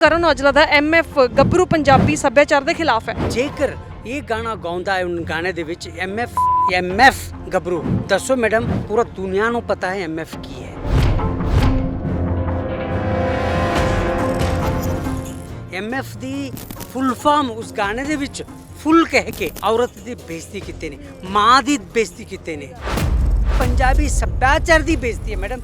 ਕਰਨ ਔਜਲਾ ਦਾ ਐਮਐਫ ਗੱਭਰੂ ਪੰਜਾਬੀ ਸੱਭਿਆਚਾਰ ਦੇ ਖਿਲਾਫ ਹੈ। ਜੇਕਰ ਇਹ ਗਾਣਾ ਗਾਉਂਦਾ ਹੈ, ਉਹਨਾਂ ਗਾਣੇ ਦੇ ਵਿੱਚ ਐਮਐਫ ਐਮਐਫ ਗੱਭਰੂ। ਦੱਸੋ ਮੈਡਮ, ਪੂਰਾ ਦੁਨੀਆ ਨੂੰ ਪਤਾ ਹੈ ਐਮਐਫ ਕੀ ਹੈ। ਐਮਐਫ ਦੀ ਫੁੱਲ ਫਾਰਮ ਉਸ ਗਾਣੇ ਦੇ ਵਿੱਚ ਫੁੱਲ ਕਹਿ ਕੇ ਔਰਤ ਦੀ ਬੇਇੱਜ਼ਤੀ ਕੀਤੇ ਨੇ, ਮਾਂ ਦੀ ਬੇਇੱਜ਼ਤੀ ਕੀਤੇ ਨੇ। ਪੰਜਾਬੀ ਸੱਭਿਆਚਾਰ ਦੀ ਬੇਇੱਜ਼ਤੀ ਹੈ ਮੈਡਮ।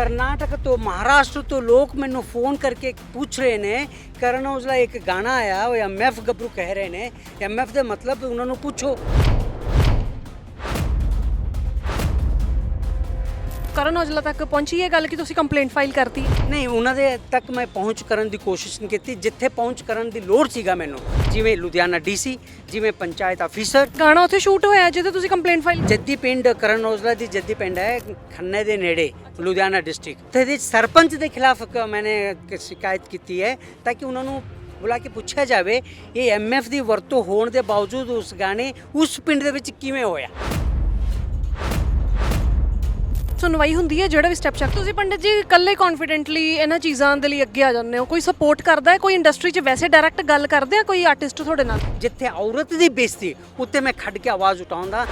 ਕਰਨਾਟਕ ਤੋਂ ਮਹਾਰਾਸ਼ਟਰ ਤੋਂ ਲੋਕ ਮੈਨੂੰ ਫੋਨ ਕਰਕੇ ਪੁੱਛ ਰਹੇ ਨੇ, ਕਰਨ ਔਜਲਾ ਇੱਕ ਗਾਣਾ ਆਇਆ, ਉਹ ਐਮਐਫ ਗੱਭਰੂ ਕਹਿ ਰਹੇ ਨੇ ਐਮਐਫ ਦਾ ਮਤਲਬ ਉਹਨਾਂ ਨੂੰ ਪੁੱਛੋ। ਕਰਨ ਔਜਲਾ ਤੱਕ ਪਹੁੰਚੀ ਇਹ ਗੱਲ ਕਿ ਤੁਸੀਂ ਕੰਪਲੇਂਟ ਫਾਈਲ ਕਰਤੀ? ਨਹੀਂ ਉਹਨਾਂ ਦੇ ਤੱਕ ਮੈਂ ਪਹੁੰਚ ਕਰਨ ਦੀ ਕੋਸ਼ਿਸ਼ ਨਹੀਂ ਕੀਤੀ। ਜਿੱਥੇ ਪਹੁੰਚ ਕਰਨ ਦੀ ਲੋੜ ਸੀਗਾ ਮੈਨੂੰ ਜਿਵੇਂ ਲੁਧਿਆਣਾ ਡੀਸੀ ਜਿਵੇਂ ਪੰਚਾਇਤ ਅਫੀਸਰ ਗਾਣਾ ਉੱਥੇ ਸ਼ੂਟ ਹੋਇਆ ਜਿਹਦੇ ਤੁਸੀਂ ਕੰਪਲੇਂਟ ਫਾਈਲ ਜੱਦੀ ਪਿੰਡ ਕਰਨ ਔਜਲਾ ਦੀ ਜੱਦੀ ਪਿੰਡ ਹੈ ਖੰਨੇ ਦੇ ਨੇੜੇ ਲੁਧਿਆਣਾ ਡਿਸਟ੍ਰਿਕਟ ਤੇ ਸਰਪੰਚ ਦੇ ਖਿਲਾਫ ਕ- ਸ਼ਿਕਾਇਤ ਕੀਤੀ ਹੈ ਤਾਂ ਕਿ ਉਹਨਾਂ ਨੂੰ ਬੁਲਾ ਕੇ ਪੁੱਛਿਆ ਜਾਵੇ ਇਹ ਐਮਐਫ ਦੀ ਵਰਤੋਂ ਹੋਣ ਦੇ ਬਾਵਜੂਦ ਉਸ ਗਾਣੇ ਉਸ ਪਿੰਡ ਦੇ ਵਿੱਚ ਕਿਵੇਂ ਹੋਇਆ? ਸੁਣਵਾਈ ਹੁੰਦੀ ਹੈ ਜਿਹੜਾ ਵੀ ਸਟੈਪ ਚੱਕ ਤੁਸੀਂ ਪੰਡਿਤ ਜੀ, ਇਕੱਲੇ ਕੌਨਫੀਡੈਂਟਲੀ ਇਹਨਾਂ ਚੀਜ਼ਾਂ ਦੇ ਲਈ ਅੱਗੇ ਆ ਜਾਂਦੇ ਹੋ? ਕੋਈ ਸਪੋਰਟ ਕਰਦਾ ਹੈ? ਕੋਈ ਇੰਡਸਟਰੀ 'ਚ ਵੈਸੇ ਡਾਇਰੈਕਟ ਗੱਲ ਕਰਦੇ ਆ? ਕੋਈ ਆਰਟਿਸਟ ਤੁਹਾਡੇ ਨਾਲ? ਜਿੱਥੇ ਔਰਤ ਦੀ ਬੇਇੱਜ਼ਤੀ ਉੱਤੇ ਮੈਂ ਖੜ ਕੇ ਆਵਾਜ਼ ਉਠਾਉਂਦਾ।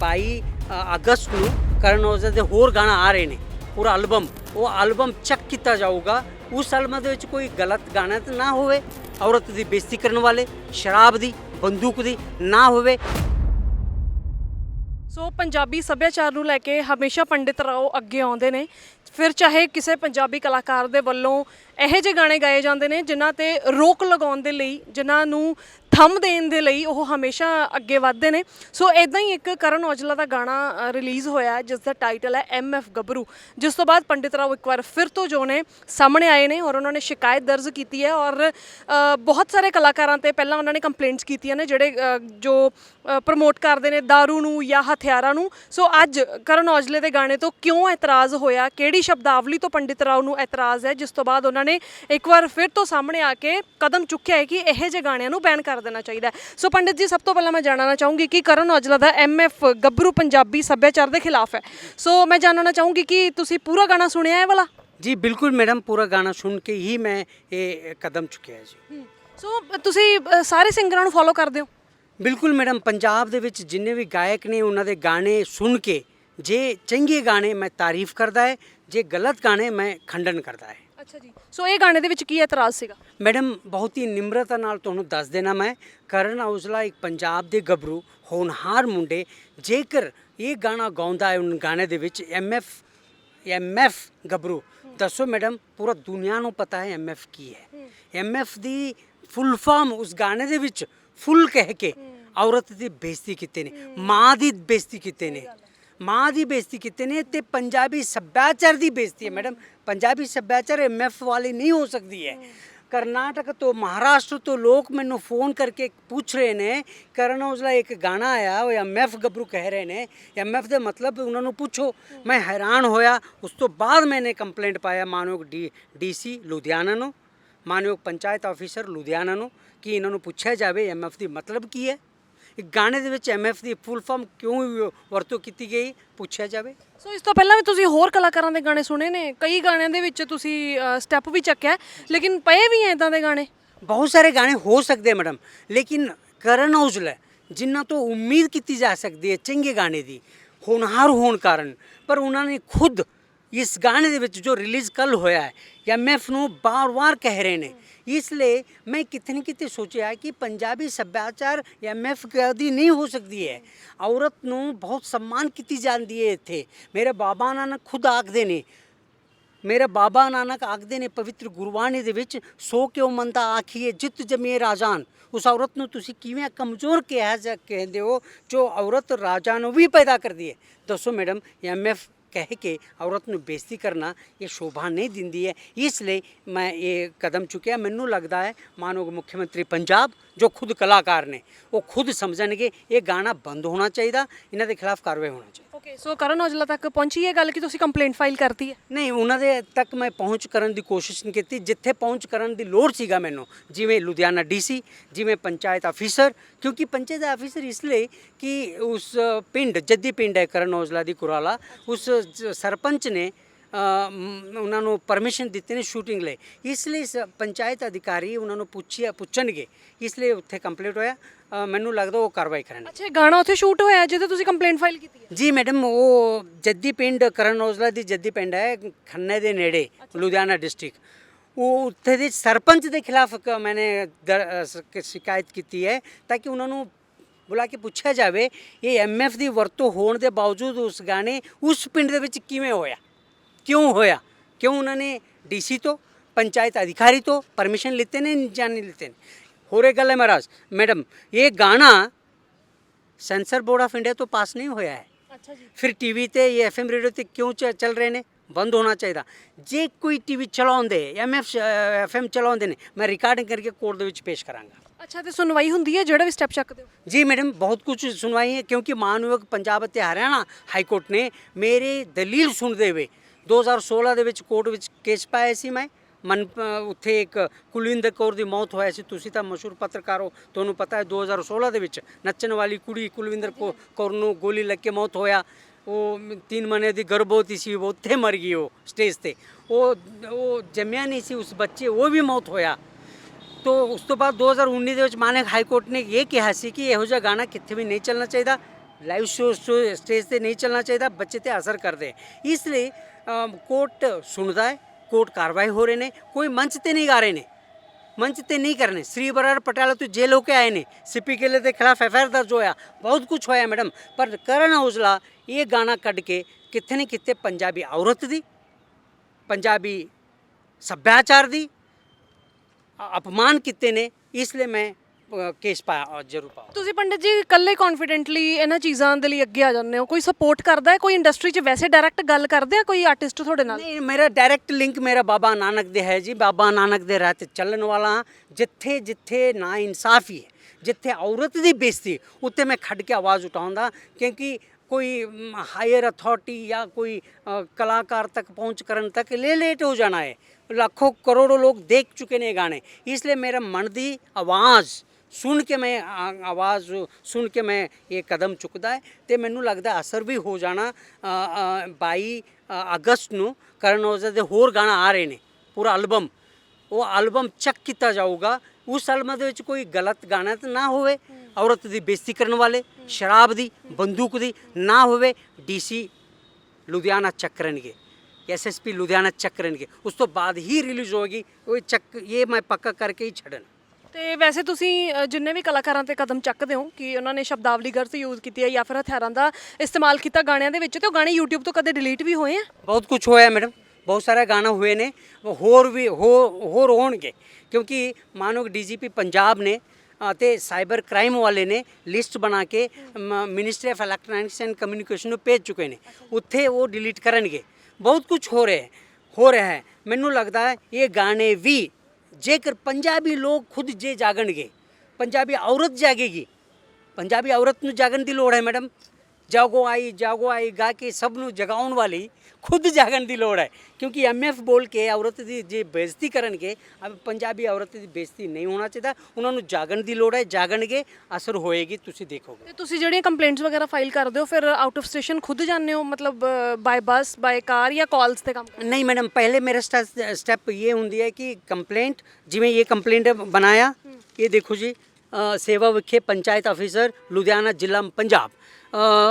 22 ਅਗਸਤ ਨੂੰ ਕਰਨ ਔਜਲਾ ਦੇ ਹੋਰ ਗਾਣਾ ਆ ਰਹੇ ਨੇ। ਪੂਰਾ ਐਲਬਮ ਉਹ ਐਲਬਮ ਚੈੱਕ ਕੀਤਾ ਜਾਊਗਾ। ਉਸ ਐਲਬਮ ਦੇ ਵਿੱਚ ਕੋਈ ਗਲਤ ਗਾਣਾ ਤਾਂ ਨਾ ਹੋਵੇ। ਔਰਤ ਦੀ ਬੇਇੱਜ਼ਤੀ ਕਰਨ ਵਾਲੇ, ਸ਼ਰਾਬ ਦੀ, ਬੰਦੂਕ ਦੀ ਨਾ ਹੋਵੇ। ਸੋ ਪੰਜਾਬੀ ਸੱਭਿਆਚਾਰ ਨੂੰ ਲੈ ਕੇ ਹਮੇਸ਼ਾ ਪੰਡਿਤ ਰਾਓ ਅੱਗੇ ਆਉਂਦੇ ਨੇ ਫਿਰ ਚਾਹੇ ਕਿਸੇ ਪੰਜਾਬੀ ਕਲਾਕਾਰ ਦੇ ਵੱਲੋਂ ਇਹੋ ਜਿਹੇ ਗਾਣੇ ਗਾਏ ਜਾਂਦੇ ਨੇ, ਜਿਨ੍ਹਾਂ ਤੇ ਰੋਕ ਲਗਾਉਣ ਦੇ ਲਈ, ਜਿਨ੍ਹਾਂ ਨੂੰ ਥੰਮ ਦੇਣ ਦੇ ਲਈ ਉਹ ਹਮੇਸ਼ਾ ਅੱਗੇ ਵੱਧਦੇ ਨੇ। ਸੋ ਇਦਾਂ ਹੀ ਇੱਕ ਕਰਨ ਔਜਲਾ ਦਾ ਗਾਣਾ ਰਿਲੀਜ਼ ਹੋਇਆ ਜਿਸ ਦਾ ਟਾਈਟਲ ਹੈ ਐਮ ਐਫ ਗੱਭਰੂ। ਜਿਸ ਤੋਂ ਬਾਅਦ ਪੰਡਿਤ ਰਾਓ ਇੱਕ ਵਾਰ ਫਿਰ ਤੋਂ ਜੋ ਨੇ ਸਾਹਮਣੇ ਆਏ ਨੇ ਔਰ ਉਹਨਾਂ ਨੇ ਸ਼ਿਕਾਇਤ ਦਰਜ ਕੀਤੀ ਹੈ ਔਰ ਬਹੁਤ ਸਾਰੇ ਕਲਾਕਾਰਾਂ ਤੇ ਪਹਿਲਾਂ ਉਹਨਾਂ ਨੇ ਕੰਪਲੇਂਟਸ ਕੀਤੀਆਂ ਨੇ, ਜਿਹੜੇ ਜੋ ਪ੍ਰਮੋਟ ਕਰਦੇ ਨੇ दारू ਨੂੰ ਜਾਂ ਹਥਿਆਰਾਂ ਨੂੰ। ਸੋ ਅੱਜ ਕਰਨ ਔਜਲੇ ਦੇ ਗਾਣੇ ਤੋਂ ਕਿਉਂ ਇਤਰਾਜ਼ ਹੋਇਆ, ਕਿਹੜੀ ਸ਼ਬਦਾਵਲੀ ਤੋਂ ਪੰਡਿਤ ਰਾਓ ਨੂੰ ਇਤਰਾਜ਼ ਹੈ ਜਿਸ ਤੋਂ ਬਾਅਦ ਉਹਨਾਂ ਨੇ ਇੱਕ ਵਾਰ ਫਿਰ ਤੋਂ ਸਾਹਮਣੇ ਆ ਕੇ ਕਦਮ ਚੁੱਕਿਆ ਹੈ ਕਿ ਇਹੋ ਜਿਹੇ ਗਾਣਿਆਂ ਨੂੰ ਬੈਨ ਕਰ ਦੇਣਾ ਚਾਹੀਦਾ ਸੋ ਪੰਡਿਤ ਜੀ ਸਭ ਤੋਂ ਪਹਿਲਾਂ ਮੈਂ ਜਾਣਨਾ ਚਾਹੂੰਗੀ ਕਿ ਕਰਨ ਔਜਲਾ ਦਾ ਐਮਐਫ ਗੱਭਰੂ ਪੰਜਾਬੀ ਸੱਭਿਆਚਾਰ ਦੇ ਖਿਲਾਫ ਹੈ। ਸੋ ਮੈਂ ਜਾਣਨਾ ਚਾਹੂੰਗੀ ਕਿ ਤੁਸੀਂ ਪੂਰਾ ਗਾਣਾ ਸੁਣਿਆ ਹੈ ਵਾਲਾ? ਜੀ ਬਿਲਕੁਲ ਮੈਡਮ ਪੂਰਾ ਗਾਣਾ ਸੁਣ ਕੇ ਹੀ ਮੈਂ ਇਹ ਕਦਮ ਚੁੱਕਿਆ ਜੀ। ਸੋ ਤੁਸੀਂ ਸਾਰੇ ਸਿੰਗਰਾਂ ਨੂੰ ਫੋਲੋ ਕਰਦੇ ਹੋ? ਬਿਲਕੁਲ ਮੈਡਮ ਪੰਜਾਬ ਦੇ ਵਿੱਚ ਜਿੰਨੇ ਵੀ ਗਾਇਕ ਨੇ ਉਹਨਾਂ ਦੇ ਗਾਣੇ ਸੁਣ ਕੇ ਜੇ ਚੰਗੇ ਗਾਣੇ ਮੈਂ ਤਾਰੀਫ ਕਰਦਾ ਹੈ ਜੇ ਗਲਤ ਗਾਣੇ ਮੈਂ ਖੰਡਨ ਕਰਦਾ ਹੈ। ਅੱਛਾ ਜੀ। ਸੋ ਇਹ ਗਾਣੇ ਦੇ ਵਿੱਚ ਕੀ ਇਤਰਾਜ਼ ਸੀਗਾ? ਮੈਡਮ ਬਹੁਤ ਹੀ ਨਿਮਰਤਾ ਨਾਲ ਤੁਹਾਨੂੰ ਦੱਸ ਦੇਣਾ ਮੈਂ ਕਰਨ ਔਜਲਾ ਇੱਕ ਪੰਜਾਬ ਦੇ ਗੱਭਰੂ ਹੋਣਹਾਰ ਮੁੰਡੇ ਜੇਕਰ ਇਹ ਗਾਣਾ ਗਾਉਂਦਾ ਹੈ ਉਹਨਾਂ ਗਾਣੇ ਦੇ ਵਿੱਚ ਐਮਐਫ ਐਮਐਫ ਗੱਭਰੂ। ਦੱਸੋ ਮੈਡਮ ਪੂਰਾ ਦੁਨੀਆ ਨੂੰ ਪਤਾ ਹੈ ਐਮਐਫ ਕੀ ਹੈ। ਐਮਐਫ ਦੀ ਫੁੱਲ ਫਾਰਮ ਉਸ ਗਾਣੇ ਦੇ ਵਿੱਚ ਫੁੱਲ ਕਹਿ ਕੇ ਔਰਤ ਦੀ ਬੇਇੱਜ਼ਤੀ ਕੀਤੇ ਨੇ ਮਾਂ ਦੀ ਬੇਇੱਜ਼ਤੀ ਕੀਤੇ ਨੇ। ਮਾਂ ਦੀ ਬੇਇੱਜ਼ਤੀ ਕੀਤੇ ਨੇ ਤੇ ਪੰਜਾਬੀ ਸੱਭਿਆਚਾਰ ਦੀ ਬੇਇੱਜ਼ਤੀ ਹੈ ਮੈਡਮ। ਪੰਜਾਬੀ ਸੱਭਿਆਚਾਰ ਐਮਐਫ ਵਾਲੀ ਨਹੀਂ ਹੋ ਸਕਦੀ ਹੈ। ਕਰਨਾਟਕ ਤੋਂ ਮਹਾਰਾਸ਼ਟਰ ਤੋਂ ਲੋਕ ਮੈਨੂੰ ਫੋਨ ਕਰਕੇ ਪੁੱਛ ਰਹੇ ਨੇ ਕਰਨ ਔਜਲਾ ਇੱਕ ਗਾਣਾ ਆਇਆ, ਉਹ ਐਮਐਫ ਗੱਭਰੂ ਕਹਿ ਰਹੇ ਨੇ। ਐਮਐਫ ਦੇ ਮਤਲਬ ਉਹਨਾਂ ਨੂੰ ਪੁੱਛੋ। ਮੈਂ ਹੈਰਾਨ ਹੋਇਆ। ਉਸ ਤੋਂ ਬਾਅਦ ਮੈਨੇ ਕੰਪਲੇਂਟ ਪਾਇਆ ਮਾਨਯੋਗ ਡੀ, ਡੀਸੀ ਲੁਧਿਆਣਾ ਨੂੰ, ਮਾਨਯੋਗ ਪੰਚਾਇਤ ਆਫੀਸਰ ਲੁਧਿਆਣਾ ਨੂੰ ਕਿ ਇਹਨਾਂ ਨੂੰ ਪੁੱਛਿਆ ਜਾਵੇ ਐਮਐਫ ਦੀ ਮਤਲਬ ਕੀ ਹੈ। ਗਾਣੇ ਦੇ ਵਿੱਚ ਐਮਐਫ ਦੀ ਫੁੱਲ ਫਾਰਮ ਕਿਉਂ ਵਰਤੋਂ ਕੀਤੀ ਗਈ ਪੁੱਛਿਆ ਜਾਵੇ? ਸੋ ਇਸ ਤੋਂ ਪਹਿਲਾਂ ਵੀ ਤੁਸੀਂ ਹੋਰ ਕਲਾਕਾਰਾਂ ਦੇ ਗਾਣੇ ਸੁਣੇ ਨੇ? ਕਈ ਗਾਣਿਆਂ ਦੇ ਵਿੱਚ ਤੁਸੀਂ ਸਟੈਪ ਵੀ ਚੱਕਿਆ ਲੇਕਿਨ ਪਏ ਵੀ ਐ ਇਦਾਂ ਦੇ ਗਾਣੇ? ਬਹੁਤ ਸਾਰੇ ਗਾਣੇ ਹੋ ਸਕਦੇ ਮੈਡਮ ਲੇਕਿਨ ਕਰਨ ਔਜਲਾ ਜਿਨ੍ਹਾਂ ਤੋਂ ਉਮੀਦ ਕੀਤੀ ਜਾ ਸਕਦੀ ਹੈ ਚੰਗੇ ਗਾਣੇ ਦੀ ਹੋਣਹਾਰ ਹੋਣ ਕਾਰਨ ਪਰ ਉਹਨਾਂ ਨੇ ਖੁਦ ਇਸ ਗਾਣੇ ਦੇ ਵਿੱਚ ਜੋ ਰਿਲੀਜ਼ ਕੱਲ ਹੋਇਆ ਹੈ ਐਮਐਫ ਨੂੰ ਬਾਰ-ਬਾਰ ਕਹਿ ਰਹੇ ਨੇ, ਇਸ ਲਈ ਮੈਂ ਕਿਤੇ ਨਾ ਕਿਤੇ ਸੋਚਿਆ ਕਿ ਪੰਜਾਬੀ ਸੱਭਿਆਚਾਰ ਐਮਐਫ ਦੀ ਨਹੀਂ ਹੋ ਸਕਦੀ ਹੈ। ਔਰਤ ਨੂੰ ਬਹੁਤ ਸਨਮਾਨ ਕੀਤੀ ਜਾਂਦੀ ਹੈ ਇੱਥੇ। ਮੇਰੇ ਬਾਬਾ ਨਾਨਕ ਖੁਦ ਆਖਦੇ ਨੇ, ਮੇਰੇ ਬਾਬਾ ਨਾਨਕ ਆਖਦੇ ਨੇ, ਪਵਿੱਤਰ ਗੁਰਬਾਣੀ ਦੇ ਵਿੱਚ ਸੋ ਕਿਉ ਮੰਦਾ ਆਖੀਏ, ਜਿੱਤ ਜਮੀਏ ਰਾਜਾਨ। ਉਸ ਔਰਤ ਨੂੰ ਤੁਸੀਂ ਕਿਵੇਂ ਕਮਜ਼ੋਰ ਕਿਹਾ ਜਾ ਕਹਿੰਦੇ ਹੋ, ਜੋ ਔਰਤ ਰਾਜਾ ਨੂੰ ਵੀ ਪੈਦਾ ਕਰਦੀ ਹੈ? ਦੱਸੋ ਮੈਡਮ ਐਮਐਫ ਕਹਿ ਕੇ ਔਰਤ ਨੂੰ ਬੇਇੱਜ਼ਤੀ ਕਰਨਾ ਇਹ ਸ਼ੋਭਾ ਨਹੀਂ ਦਿੰਦੀ ਹੈ ਇਸ ਲਈ ਮੈਂ ਇਹ ਕਦਮ ਚੁੱਕਿਆ ਮੈਨੂੰ ਲੱਗਦਾ ਹੈ ਮਾਨਯੋਗ ਮੁੱਖ ਮੰਤਰੀ ਪੰਜਾਬ ਜੋ ਖੁਦ ਕਲਾਕਾਰ ਨੇ ਉਹ ਖੁਦ ਸਮਝਣਗੇ ਇਹ ਗਾਣਾ ਬੰਦ ਹੋਣਾ ਚਾਹੀਦਾ ਇਹਨਾਂ ਦੇ ਖਿਲਾਫ ਕਾਰਵਾਈ ਹੋਣਾ ਚਾਹੀਦਾ। ਓਕੇ ਸੋ ਕਰਨ ਔਜਲਾ ਤੱਕ ਪਹੁੰਚੀ ਇਹ ਗੱਲ ਕਿ ਤੁਸੀਂ ਕੰਪਲੇਂਟ ਫਾਈਲ ਕਰਤੀ ਹੈ? ਨਹੀਂ ਉਹਨਾਂ ਦੇ ਤੱਕ ਮੈਂ ਪਹੁੰਚ ਕਰਨ ਦੀ ਕੋਸ਼ਿਸ਼ ਨਹੀਂ ਕੀਤੀ। ਜਿੱਥੇ ਪਹੁੰਚ ਕਰਨ ਦੀ ਲੋੜ ਸੀਗਾ ਮੈਨੂੰ ਜਿਵੇਂ ਲੁਧਿਆਣਾ ਡੀਸੀ ਜਿਵੇਂ ਪੰਚਾਇਤ ਅਫੀਸਰ ਕਿਉਂਕਿ ਪੰਚਾਇਤ ਅਫੀਸਰ ਇਸ ਲਈ ਕਿ ਉਸ ਪਿੰਡ ਜੱਦੀ ਪਿੰਡ ਹੈ ਕਰਨ ਔਜਲਾ ਦੀ ਕੁਰਾਲਾ ਉਸ ਸਰਪੰਚ ਨੇ ਉਹਨਾਂ ਨੂੰ ਪਰਮਿਸ਼ਨ ਦਿੱਤੇ ਨੇ ਸ਼ੂਟਿੰਗ ਲਈ। ਇਸ ਲਈ ਪੰਚਾਇਤ ਅਧਿਕਾਰੀ ਉਹਨਾਂ ਨੂੰ ਪੁੱਛਿਆ ਪੁੱਛਣਗੇ। ਇਸ ਲਈ ਉੱਥੇ ਕੰਪਲੀਟ ਹੋਇਆ। ਮੈਨੂੰ ਲੱਗਦਾ ਉਹ ਕਾਰਵਾਈ ਕਰਨਗੇ ਅੱਛਾ ਗਾਣਾ ਉੱਥੇ ਸ਼ੂਟ ਹੋਇਆ ਜਿਹਦੇ ਤੁਸੀਂ ਕੰਪਲੇਂਟ ਫਾਈਲ ਕੀਤੀ ਹੈ? ਜੀ ਮੈਡਮ ਉਹ ਜੱਦੀ ਪਿੰਡ ਕਰਨ ਔਜਲਾ ਦੀ ਜੱਦੀ ਪਿੰਡ ਹੈ ਖੰਨੇ ਦੇ ਨੇੜੇ ਲੁਧਿਆਣਾ ਡਿਸਟ੍ਰਿਕਟ ਉਹ ਉੱਥੇ ਦੇ ਸਰਪੰਚ ਦੇ ਖਿਲਾਫ ਸ- ਸ਼ਿਕਾਇਤ ਕੀਤੀ ਹੈ ਤਾਂ ਕਿ ਉਹਨਾਂ ਨੂੰ ਬੁਲਾ ਕੇ ਪੁੱਛਿਆ ਜਾਵੇ ਇਹ ਐਮਐਫ ਦੀ ਵਰਤੋਂ ਹੋਣ ਦੇ ਬਾਵਜੂਦ ਉਸ ਗਾਣੇ ਉਸ ਪਿੰਡ ਦੇ ਵਿੱਚ ਕਿਵੇਂ ਹੋਇਆ? ਕਿਉਂ ਹੋਇਆ ਕਿਉਂ ਉਹਨਾਂ ਨੇ ਡੀਸੀ ਤੋਂ ਪੰਚਾਇਤ ਅਧਿਕਾਰੀ ਤੋਂ ਪਰਮਿਸ਼ਨ ਲਿੱਤੇ ਨੇ ਜਾਂ ਨਹੀਂ ਲਿੱਤੇ ਨੇ ਹੋਰ ਇੱਕ ਗੱਲ ਹੈ ਮਹਾਰਾਜ ਮੈਡਮ ਇਹ ਗਾਣਾ ਸੈਂਸਰ ਬੋਰਡ ਆਫ ਇੰਡੀਆ ਤੋਂ ਪਾਸ ਨਹੀਂ ਹੋਇਆ ਹੈ ਅੱਛਾ ਜੀ ਫਿਰ ਟੀਵੀ ਤੇ ਇਹ ਐਫਐਮ ਰੇਡੀਓ ਤੇ ਕਿਉਂ ਚ- ਚੱਲ ਰਹੇ ਨੇ ਬੰਦ ਹੋਣਾ ਚਾਹੀਦਾ ਜੇ ਕੋਈ ਟੀਵੀ ਚਲਾਉਂਦੇ ਐਮਐਫ ਐਫਐਮ ਚਲਾਉਂਦੇ ਨੇ ਮੈਂ ਰਿਕਾਰਡਿੰਗ ਕਰਕੇ ਕੋਰਟ ਦੇ ਵਿੱਚ ਪੇਸ਼ ਕਰਾਂਗਾ ਅੱਛਾ ਤੇ ਸੁਣਵਾਈ ਹੁੰਦੀ ਹੈ ਜਿਹੜਾ ਵੀ ਸਟੈਪ ਚੱਕਦੇ ਹੋ ਜੀ ਮੈਡਮ ਬਹੁਤ ਕੁਝ ਸੁਣਵਾਈ ਹੈ ਕਿਉਂਕਿ ਮਾਨਯੋਗ ਪੰਜਾਬ ਅਤੇ ਹਰਿਆਣਾ ਹਾਈ ਕੋਰਟ ਨੇ ਮੇਰੇ ਦਲੀਲ ਸੁਣਦੇ ਹੋਏ 2016 ਦੇ ਵਿੱਚ ਕੋਰਟ ਵਿੱਚ ਕੇਸ ਪਾਇਆ ਸੀ ਮੈਂ। ਮਨ ਉੱਥੇ ਇੱਕ ਕੁਲਵਿੰਦਰ ਕੌਰ ਦੀ ਮੌਤ ਹੋਇਆ ਸੀ। ਤੁਸੀਂ ਤਾਂ ਮਸ਼ਹੂਰ ਪੱਤਰਕਾਰ ਹੋ, ਤੁਹਾਨੂੰ ਪਤਾ ਹੈ 2016 ਦੇ ਵਿੱਚ ਨੱਚਣ ਵਾਲੀ ਕੁੜੀ ਕੁਲਵਿੰਦਰ ਕੌ- ਕੌਰ ਨੂੰ ਗੋਲੀ ਲੱਗ ਕੇ ਮੌਤ ਹੋਇਆ। ਉਹ 3 ਮਹੀਨੇ ਦੀ ਗਰਭਵਤੀ ਸੀ, ਉਹ ਉੱਥੇ ਮਰ ਗਈ ਉਹ ਸਟੇਜ ਤੇ। ਉਹ ਉਹ ਜੰਮਿਆ ਨਹੀਂ ਸੀ, ਉਸ ਬੱਚੇ, ਉਹ ਵੀ ਮੌਤ ਹੋਇਆ। ਤੋ ਉਸ ਤੋਂ ਬਾਅਦ 2019 ਦੇ ਵਿੱਚ ਮਾਨਕ ਹਾਈ ਕੋਰਟ ਨੇ ਇਹ ਕਿਹਾ ਸੀ ਕਿ ਇਹੋ ਜਿਹਾ ਗਾਣਾ ਕਿੱਥੇ ਵੀ ਨਹੀਂ ਚੱਲਣਾ ਚਾਹੀਦਾ। ਲਾਈਵ ਸ਼ੋ ਸਟੇਜ ਤੇ ਨਹੀਂ ਚੱਲਣਾ ਚਾਹੀਦਾ, ਬੱਚੇ ਤੇ ਅਸਰ ਕਰਦੇ। ਇਸ ਲਈ ਕੋਰਟ ਸੁਣਦਾ ਹੈ, ਕੋਰਟ ਕਾਰਵਾਈ ਹੋ ਰਹੇ ਨੇ, ਕੋਈ ਮੰਚ ਤੇ ਨਹੀਂ ਗਾ ਰਹੇ ਨੇ। ਮੰਚ ਤੇ ਨਹੀਂ ਕਰਨੇ। ਸ੍ਰੀ ਬਰਾੜ ਪਟਿਆਲਾ ਤੋਂ ਜੇਲ੍ਹ ਹੋ ਕੇ ਆਏ ਨੇ। ਸਿੱਪੀ ਕਿਲੇ ਦੇ ਖਿਲਾਫ ਐਫ ਆਰ ਦਰਜ ਹੋਇਆ। ਬਹੁਤ ਕੁਝ ਹੋਇਆ ਮੈਡਮ। ਪਰ ਕਰਨ ਔਜਲਾ ਇਹ ਗਾਣਾ ਕੱਢ ਕੇ ਕਿੱਥੇ ਨਹੀਂ ਕਿੱਥੇ ਪੰਜਾਬੀ ਔਰਤ ਦੀ, ਪੰਜਾਬੀ ਸੱਭਿਆਚਾਰ ਦੀ ਅਪਮਾਨ ਕੀਤੇ ਨੇ। ਇਸ ਲਈ ਮੈਂ ਅ, ਕੇਸ ਪਾਇਆ ਜ਼ਰੂਰ ਪਾਇਆ ਤੁਸੀਂ ਪੰਡਿਤ ਜੀ ਇਕੱਲੇ ਕੌਨਫੀਡੈਂਟਲੀ ਇਹਨਾਂ ਚੀਜ਼ਾਂ ਦੇ ਲਈ ਅੱਗੇ ਆ ਜਾਂਦੇ ਹੋ? ਕੋਈ ਸਪੋਰਟ ਕਰਦਾ ਹੈ? ਕੋਈ ਇੰਡਸਟਰੀ 'ਚ ਵੈਸੇ ਡਾਇਰੈਕਟ ਗੱਲ ਕਰਦੇ ਆ? ਕੋਈ ਆਰਟਿਸਟ ਤੁਹਾਡੇ ਨਾਲ? ਨਹੀਂ ਮੇਰਾ ਡਾਇਰੈਕਟ ਲਿੰਕ ਮੇਰਾ ਬਾਬਾ ਨਾਨਕ ਦੇ ਹੈ ਜੀ। ਬਾਬਾ ਨਾਨਕ ਦੇ ਰਾਹ ਤੇ ਚੱਲਣ ਵਾਲਾ ਹਾਂ। ਜਿੱਥੇ ਜਿੱਥੇ ਨਾ ਇਨਸਾਫੀ ਹੈ ਜਿੱਥੇ ਔਰਤ ਦੀ ਬੇਇੱਜ਼ਤੀ ਉੱਤੇ ਮੈਂ ਖੜ ਕੇ ਆਵਾਜ਼ ਉਠਾਉਂਦਾ ਕਿਉਂਕਿ ਕੋਈ ਹਾਇਰ ਅਥਾਰਟੀ ਜਾਂ ਕੋਈ ਅ, ਕਲਾਕਾਰ ਤੱਕ ਪਹੁੰਚ ਕਰਨ ਤੱਕ ਲੈ ਲੇਟ ਹੋ ਜਾਣਾ ਹੈ। ਲੱਖੋਂ ਕਰੋੜੋਂ ਲੋਕ ਦੇਖ ਚੁੱਕੇ ਨੇ ਇਹ ਗਾਣੇ। ਇਸ ਲਈ ਮੇਰਾ ਮਨ ਦੀ ਆਵਾਜ਼ ਸੁਣ ਕੇ ਮੈਂ ਆਵਾਜ਼ ਸੁਣ ਕੇ ਮੈਂ ਇਹ ਕਦਮ ਚੁੱਕਦਾ ਹੈ ਤੇ ਮੈਨੂੰ ਲੱਗਦਾ ਅਸਰ ਵੀ ਹੋ ਜਾਣਾ ਅ, 22 ਅਗਸਤ ਨੂੰ ਕਰਨ ਔਜਲਾ ਦੇ ਹੋਰ ਗਾਣਾ ਆ ਰਹੇ ਨੇ ਪੂਰਾ ਐਲਬਮ ਉਹ ਐਲਬਮ ਚੈੱਕ ਕੀਤਾ ਜਾਊਗਾ ਉਸ ਐਲਬਮ ਦੇ ਵਿੱਚ ਕੋਈ ਗਲਤ ਗਾਣਾ ਤਾਂ ਨਾ ਹੋਵੇ ਔਰਤ ਦੀ ਬੇਇੱਜ਼ਤੀ ਕਰਨ ਵਾਲੇ ਸ਼ਰਾਬ ਦੀ ਬੰਦੂਕ ਦੀ ਨਾ ਹੋਵੇ ਡੀਸੀ ਲੁਧਿਆਣਾ ਚੈੱਕ ਕਰਨਗੇ ਐਸਐਸਪੀ ਲੁਧਿਆਣਾ ਚੈੱਕ ਕਰਨਗੇ ਉਸ ਤੋਂ ਬਾਅਦ ਹੀ ਰਿਲੀਜ਼ ਹੋਏਗੀ ਉਹ ਚੈੱਕ ਇਹ ਮੈਂ ਪੱਕਾ ਕਰਕੇ ਹੀ ਛੱਡਣ। ਤੇ ਵੈਸੇ ਤੁਸੀਂ ਅ, ਜਿੰਨੇ ਵੀ ਕਲਾਕਾਰਾਂ ਤੇ ਕਦਮ ਚੱਕਦੇ ਹੋ ਕਿ ਉਹਨਾਂ ਨੇ ਸ਼ਬਦਾਵਲੀ ਗਲਤ ਯੂਜ਼ ਕੀਤੀ ਹੈ ਜਾਂ ਫਿਰ ਹਥਿਆਰਾਂ ਦਾ ਇਸਤੇਮਾਲ ਕੀਤਾ ਗਾਣਿਆਂ ਦੇ ਵਿੱਚ ਤੇ ਉਹ ਗਾਣੇ YouTube ਤੋਂ ਕਦੇ ਡਿਲੀਟ ਵੀ ਹੋਏ ਆ? ਬਹੁਤ ਕੁਝ ਹੋਇਆ ਮੈਡਮ ਬਹੁਤ ਸਾਰੇ ਗਾਣਾ ਹੋਏ ਨੇ। ਉਹ ਹੋਰ ਵੀ ਹੋ ਹੋਰ ਹੋਣਗੇ। ਕਿਉਂਕਿ ਮਾਨੋ ਡੀਜੀਪੀ ਪੰਜਾਬ ਨੇ ਅਤੇ ਸਾਈਬਰ ਕ੍ਰਾਈਮ ਵਾਲੇ ਨੇ ਲਿਸਟ ਬਣਾ ਕੇ ministry of electronics and communication ਨੂੰ ਭੇਜ ਚੁੱਕੇ ਨੇ। ਉੱਥੇ ਉਹ ਡਿਲੀਟ ਕਰਨਗੇ। ਬਹੁਤ ਕੁਝ ਹੋ ਰਿਹਾ ਹੈ। ਹੋ ਰਿਹਾ ਹੈ। ਮੈਨੂੰ ਲੱਗਦਾ ਹੈ ਇਹ ਗਾਣੇ ਵੀ ਜੇਕਰ ਪੰਜਾਬੀ ਲੋਕ ਖੁਦ ਜੇ ਜਾਗਣਗੇ ਪੰਜਾਬੀ ਔਰਤ ਜਾਗੇਗੀ ਪੰਜਾਬੀ ਔਰਤ ਨੂੰ ਜਾਗਣ ਦੀ ਲੋੜ ਹੈ ਮੈਡਮ ਜਾਗੋ ਆਈ ਜਾਗੋ ਆਈ ਗਾ ਕੇ ਸਭ ਨੂੰ ਜਗਾਉਣ ਵਾਲੀ ਖੁਦ ਜਾਗਣ ਦੀ ਲੋੜ ਹੈ। ਕਿਉਂਕਿ ਐਮਐਫ ਬੋਲ ਕੇ ਔਰਤ ਦੀ ਜੇ ਬੇਇੱਜ਼ਤੀ ਕਰਨਗੇ ਪੰਜਾਬੀ ਔਰਤ ਦੀ ਬੇਇੱਜ਼ਤੀ ਨਹੀਂ ਹੋਣਾ ਚਾਹੀਦਾ। ਉਹਨਾਂ ਨੂੰ ਜਾਗਣ ਦੀ ਲੋੜ ਹੈ ਜਾਗਣਗੇ ਅਸਰ ਹੋਏਗੀ ਤੁਸੀਂ ਦੇਖੋਗੇ। ਤੇ ਤੁਸੀਂ ਜਿਹੜੀਆਂ ਕੰਪਲੇਂਟਸ ਵਗੈਰਾ ਫਾਈਲ ਕਰਦੇ ਹੋ ਫਿਰ ਆਊਟ ਆਫ ਸਟੇਸ਼ਨ ਖੁਦ ਜਾਂਦੇ ਹੋ? ਮਤਲਬ ਬਾਈ ਬੱਸ ਬਾਈ ਕਾਰ ਜਾਂ ਕਾਲਸ ਤੇ ਕੰਮ ਨਹੀਂ ਮੈਡਮ ਪਹਿਲੇ ਮੇਰਾ ਸਟੈਪ ਇਹ ਹੁੰਦੀ ਹੈ ਕਿ ਕੰਪਲੇਂਟ ਜਿਵੇਂ ਇਹ ਕੰਪਲੇਂਟ ਬਣਾਇਆ ਇਹ ਦੇਖੋ ਜੀ ਸੇਵਾ ਵਿਖੇ ਪੰਚਾਇਤ ਅਫੀਸਰ ਲੁਧਿਆਣਾ ਜ਼ਿਲ੍ਹਾ ਪੰਜਾਬ।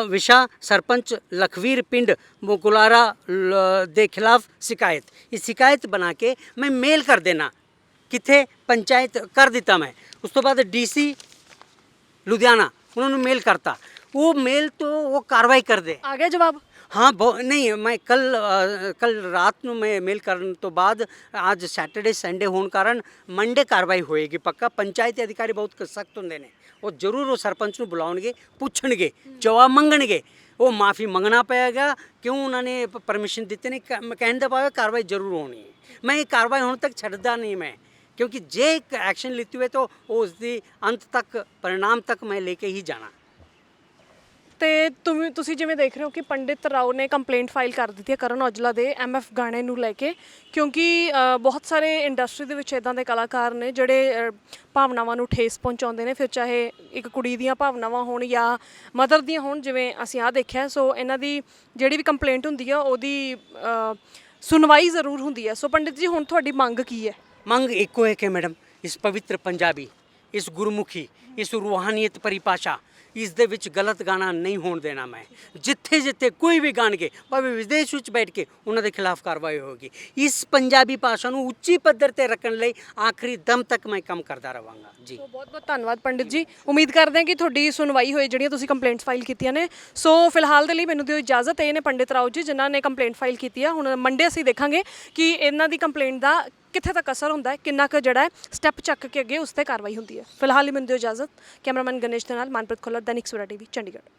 ਵਿਸ਼ਾ ਸਰਪੰਚ ਲਖਵੀਰ ਪਿੰਡ ਮੁਕੁਲਾਰਾ ਲ- ਦੇ ਖਿਲਾਫ ਸ਼ਿਕਾਇਤ। ਇਸ ਸ਼ਿਕਾਇਤ ਬਣਾ ਕੇ ਮੈਂ ਮੇਲ ਕਰ ਦੇਣਾ। ਕਿੱਥੇ? ਪੰਚਾਇਤ ਕਰ ਦਿੱਤਾ ਮੈਂ। ਉਸ ਤੋਂ ਬਾਅਦ ਡੀਸੀ ਲੁਧਿਆਣਾ, ਉਹਨਾਂ ਨੂੰ ਮੇਲ ਕਰਤਾ। ਉਹ ਮੇਲ ਤੋਂ ਉਹ ਕਾਰਵਾਈ ਕਰਦੇ। ਆ ਗਿਆ ਜਵਾਬ। ਹਾਂ ਨਹੀਂ, ਮੈਂ ਕੱਲ ਕੱਲ ਰਾਤ ਨੂੰ ਮੈਂ ਮੇਲ ਕਰਨ ਤੋਂ ਬਾਅਦ ਅੱਜ ਸੈਟਰਡੇ ਸੰਡੇ ਹੋਣ ਕਾਰਨ ਮੰਡੇ ਕਾਰਵਾਈ ਹੋਏਗੀ ਪੱਕਾ। ਪੰਚਾਇਤ ਅਧਿਕਾਰੀ ਬਹੁਤ ਸਖਤ ਹੁੰਦੇ ਨੇ। ਉਹ ਜ਼ਰੂਰ ਉਹ ਸਰਪੰਚ ਨੂੰ ਬੁਲਾਉਣਗੇ, ਪੁੱਛਣਗੇ, ਜਵਾਬ ਮੰਗਣਗੇ। ਉਹ ਮਾਫੀ ਮੰਗਣਾ ਪਏਗਾ, ਕਿਉਂ ਉਹਨਾਂ ਨੇ ਪਰਮਿਸ਼ਨ ਦਿੱਤੇ ਨੇ ਮੈਂ ਕਹਿਣ ਦਾ ਭਾਵ ਕਾਰਵਾਈ ਜ਼ਰੂਰ ਹੋਣੀ ਹੈ। ਮੈਂ ਇਹ ਕਾਰਵਾਈ ਹੁਣ ਤੱਕ ਛੱਡਦਾ ਨਹੀਂ ਮੈਂ, ਕਿਉਂਕਿ ਜੇ ਇੱਕ ਐਕਸ਼ਨ ਲਿੱਤੀ ਹੋਵੇ ਤਾਂ ਉਸ ਦੀ ਅੰਤ ਤੱਕ, ਪਰਿਣਾਮ ਤੱਕ ਮੈਂ ਲੈ ਕੇ ਹੀ ਜਾਣਾ। ਤੇ ਤੁਮ ਤੁਸੀਂ ਜਿਵੇਂ ਦੇਖ ਰਹੇ ਹੋ ਕਿ ਪੰਡਿਤ ਰਾਓ ਨੇ ਕੰਪਲੇਂਟ ਫਾਈਲ ਕਰ ਦਿੱਤੀ ਹੈ ਕਰਨ ਔਜਲਾ ਦੇ ਐਮਐਫ ਗਾਣੇ ਨੂੰ ਲੈ ਕੇ ਕਿਉਂਕਿ ਅ, ਬਹੁਤ ਸਾਰੇ ਇੰਡਸਟਰੀ ਦੇ ਵਿੱਚ ਇਦਾਂ ਦੇ ਕਲਾਕਾਰ ਨੇ ਜਿਹੜੇ ਅ, ਭਾਵਨਾਵਾਂ ਨੂੰ ਠੇਸ ਪਹੁੰਚਾਉਂਦੇ ਨੇ ਫਿਰ ਚਾਹੇ ਇੱਕ ਕੁੜੀ ਦੀਆਂ ਭਾਵਨਾਵਾਂ ਹੋਣ ਜਾਂ ਮਦਰ ਦੀਆਂ ਹੋਣ ਜਿਵੇਂ ਅਸੀਂ ਆ ਦੇਖਿਆ ਸੋ ਇਹਨਾਂ ਦੀ ਜਿਹੜੀ ਵੀ ਕੰਪਲੇਂਟ ਹੁੰਦੀ ਆ ਉਹਦੀ ਅ, ਸੁਣਵਾਈ ਜ਼ਰੂਰ ਹੁੰਦੀ ਹੈ। ਸੋ ਪੰਡਿਤ ਜੀ ਹੁਣ ਤੁਹਾਡੀ ਮੰਗ ਕੀ ਹੈ? ਮੰਗ ਇੱਕੋ ਇੱਕ ਹੈ ਮੈਡਮ ਇਸ ਪਵਿੱਤਰ ਪੰਜਾਬੀ ਇਸ ਗੁਰਮੁਖੀ ਇਸ ਰੂਹਾਨੀਅਤ ਪਰਿਭਾਸ਼ਾ ਇਸ ਦੇ ਵਿੱਚ ਗਲਤ ਗਾਣਾ ਨਹੀਂ ਹੋਣ ਦੇਣਾ ਮੈਂ। ਜਿੱਥੇ ਜਿੱਥੇ ਕੋਈ ਵੀ ਗਾਣਗੇ, ਭਾਵੇਂ ਵਿਦੇਸ਼ ਵਿੱਚ ਬੈਠ ਕੇ ਉਹਨਾਂ ਦੇ ਖਿਲਾਫ ਕਾਰਵਾਈ ਹੋਗੀ ਇਸ ਪੰਜਾਬੀ ਭਾਸ਼ਾ ਨੂੰ ਉੱਚੀ ਪੱਧਰ ਤੇ ਰੱਖਣ ਲਈ ਆਖਰੀ ਦਮ ਤੱਕ ਮੈਂ ਕੰਮ ਕਰਦਾ ਰਵਾਂਗਾ। ਜੀ। ਸੋ ਬਹੁਤ ਬਹੁਤ ਧੰਨਵਾਦ ਪੰਡਿਤ ਜੀ। ਉਮੀਦ ਕਰਦੇ ਹਾਂ ਕਿ ਤੁਹਾਡੀ ਸੁਣਵਾਈ ਹੋਏ ਜਿਹੜੀਆਂ ਤੁਸੀਂ ਕੰਪਲੇਂਟਸ ਫਾਈਲ ਕੀਤੀਆਂ ਨੇ। ਸੋ ਫਿਲਹਾਲ ਦੇ ਲਈ ਮੈਨੂੰ ਦਿਓ ਇਜਾਜ਼ਤ। ਇਹ ਨੇ ਪੰਡਿਤ ਰਾਓ ਜੀ, ਜਿਨ੍ਹਾਂ ਨੇ ਕੰਪਲੇਂਟ ਫਾਈਲ ਕੀਤੀ ਆ। ਹੁਣ ਮੰਡੇ ਅਸੀਂ ਦੇਖਾਂਗੇ ਕਿ ਇਹਨਾਂ ਦੀ ਕੰਪਲੇਂਟ ਦਾ ਕਿੱਥੇ ਤੱਕ ਅਸਰ ਹੁੰਦਾ ਹੈ, ਕਿੰਨਾ ਕੁ ਜਿਹੜਾ ਹੈ ਸਟੈਪ ਚੱਕ ਕੇ ਅੱਗੇ ਉਸ ਤੇ ਕਾਰਵਾਈ ਹੁੰਦੀ ਹੈ। ਫਿਲਹਾਲ ਹੀ ਮੈਨੂੰ ਦਿਓ ਇਜਾਜ਼ਤ। ਕੈਮਰਾਮੈਨ ਗਣੇਸ਼ ਦੇ ਨਾਲ, ਮਨਪ੍ਰੀਤ ਖੋਲਰ, ਦੈਨਿਕ ਸੂਰਾ ਟੀਵੀ, ਚੰਡੀਗੜ੍ਹ।